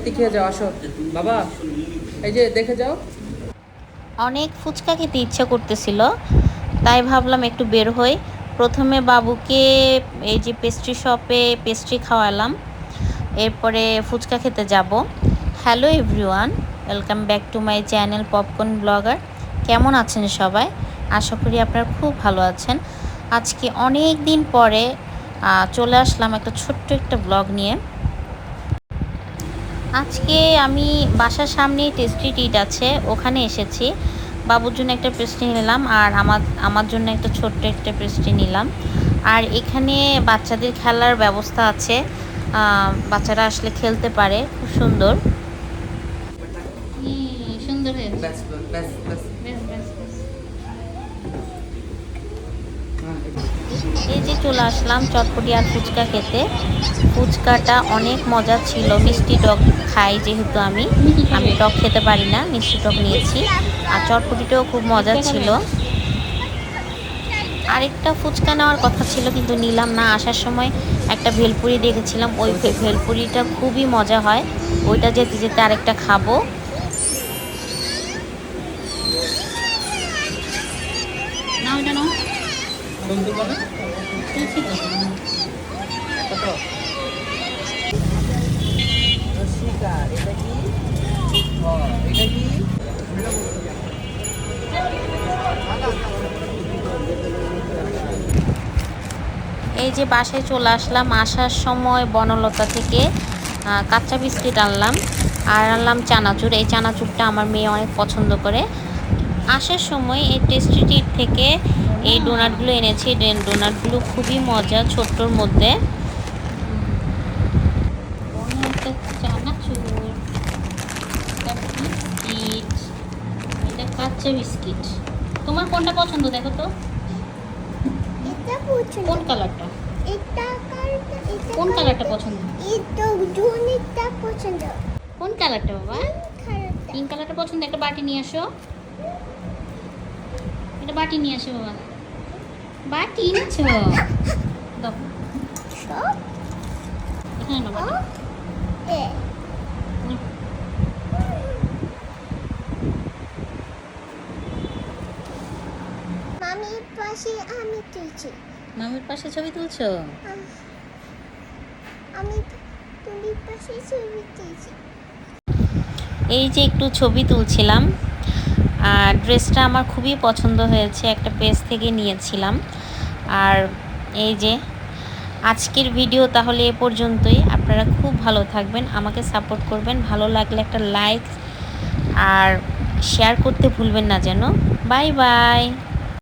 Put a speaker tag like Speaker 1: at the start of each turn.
Speaker 1: সত্যি খেয়ে যাও, আসো। বাবা, এই যে দেখে যাও।
Speaker 2: অনেক ফুচকা খেতে ইচ্ছা করতেছিল, তাই ভাবলাম একটু বের হই। প্রথমে বাবুকে এই যে পেস্ট্রি শপে পেস্ট্রি খাওয়ালাম, এরপরে ফুচকা খেতে যাব। Hello everyone welcome back to my channel popcorn blogger কেমন আছেন সবাই? আশা করি আপনারা খুব ভালো আছেন। আজকে অনেক দিন পরে চলে আসলাম একটা ছোট্ট একটা ব্লগ নিয়ে। আজকে আমি বাসার সামনে টেস্টি টিট আছে ওখানে এসেছি। বাবুর জন্য একটা পেস্ট্রি নিলাম আর আমার আমার জন্য একটা ছোট্ট একটা পেস্ট্রি নিলাম। আর এখানে বাচ্চাদের খেলার ব্যবস্থা আছে। বাচ্চারা আসলে খেলতে পারে খুব সুন্দর। সুন্দর হয়েছে। এই যে চলে আসলাম চটপটি আর ফুচকা খেতে। ফুচকাটা অনেক মজা ছিল। মিষ্টি টক খাই যেহেতু আমি। আমি টক খেতে পারি না মিষ্টি টক নিয়েছি। আর চটপটিটাও খুব মজা ছিল। আরেকটা ফুচকা নেওয়ার কথা ছিল কিন্তু নিলাম না। আসার সময় একটা ভেলপুরি দেখেছিলাম। ওই ভেলপুরিটা খুবই মজা হয়। ওইটা যেতে যেতে আরেকটা খাব। এই যে বাসায় চলে আসলাম, আসার সময় বনলতা থেকে কাঁচা বিস্কিট আনলাম আর আনলাম চানাচুর। এই চানাচুরটা আমার মেয়ে অনেক পছন্দ করে। আসার সময় এই টেস্টি টিট থেকে এই ডোনাটগুলো এনেছি। ডোনাটগুলো খুবই মজা ছোট্টর মধ্যে। কাঁচা বিস্কিট। তোমার কোনটা পছন্দ দেখো তো? কোন কালারটা?
Speaker 3: এটা
Speaker 2: কোন কালারটা। পছন্দ? কোন কালারটা বাবা? পিঙ্ক কালারটা পছন্দ? একটা বাটি নিয়ে আসো। বাটি নিয়ে আসো বাবা। বাটি এনেছো দাও। এখানে।
Speaker 3: মামির পাশে আমি তুলছি।
Speaker 2: মামির পাশে ছবি তুলছো?
Speaker 3: আমি পাশে ছবি তুলছি।
Speaker 2: এই যে একটু ছবি তুলছিলাম। ড্রেসটা আমার খুবই পছন্দ হয়েছে, একটা পেজ থেকে নিয়েছিলাম। আর এই যে আজকের ভিডিও তাহলে এ পর্যন্তই। আপনারা খুব ভালো থাকবেন, আমাকে সাপোর্ট করবেন, ভালো লাগলে একটা লাইক আর শেয়ার করতে ভুলবেন না যেন। Bye bye!